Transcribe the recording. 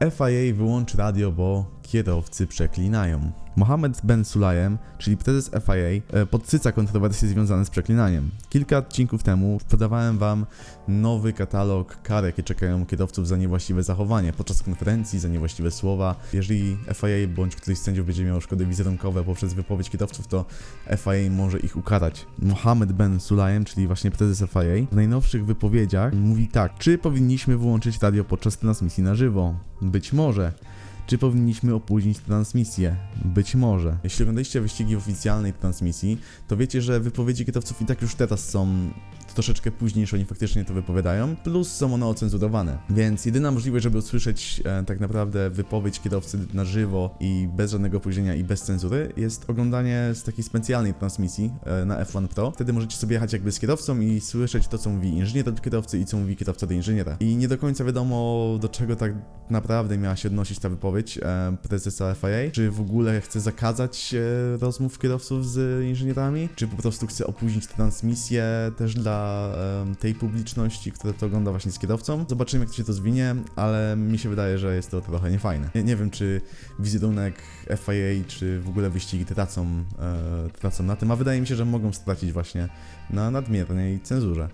FIA wyłączy radio, bo kierowcy przeklinają. Mohamed Ben Sulayem, czyli prezes FIA, e, podsyca kontrowersje związane z przeklinaniem. Kilka odcinków temu podawałem wam nowy katalog kar, jakie czekają kierowców za niewłaściwe zachowanie podczas konferencji, za niewłaściwe słowa. Jeżeli FIA bądź któryś z sędziów będzie miał szkody wizerunkowe poprzez wypowiedź kierowców, to FIA może ich ukarać. Mohamed Ben Sulayem, czyli właśnie prezes FIA, w najnowszych wypowiedziach mówi tak: Czy powinniśmy wyłączyć radio podczas transmisji na żywo? Być może. Czy powinniśmy opóźnić transmisję? Być może. Jeśli oglądaliście wyścigi oficjalnej transmisji, to wiecie, że wypowiedzi kierowców i tak już teraz są troszeczkę później, niż oni faktycznie to wypowiadają, plus są one ocenzurowane. Więc jedyna możliwość, żeby usłyszeć e, tak naprawdę wypowiedź kierowcy na żywo i bez żadnego opóźnienia i bez cenzury, jest oglądanie z takiej specjalnej transmisji e, na F1 Pro. Wtedy możecie sobie jechać jakby z kierowcą i słyszeć to, co mówi inżynier do kierowcy i co mówi kierowca do inżyniera. I nie do końca wiadomo, do czego tak naprawdę miała się odnosić ta wypowiedź e, prezesa FIA. Czy w ogóle chce zakazać e, rozmów kierowców z inżynierami, czy po prostu chce opóźnić transmisję też dla tej publiczności, która to ogląda właśnie z kierowcą. Zobaczymy, jak to się to zwinie, ale mi się wydaje, że jest to trochę niefajne. Nie, nie wiem, czy wizerunek FIA, czy w ogóle wyścigi tracą, e, tracą na tym, a wydaje mi się, że mogą stracić właśnie na nadmiernej cenzurze.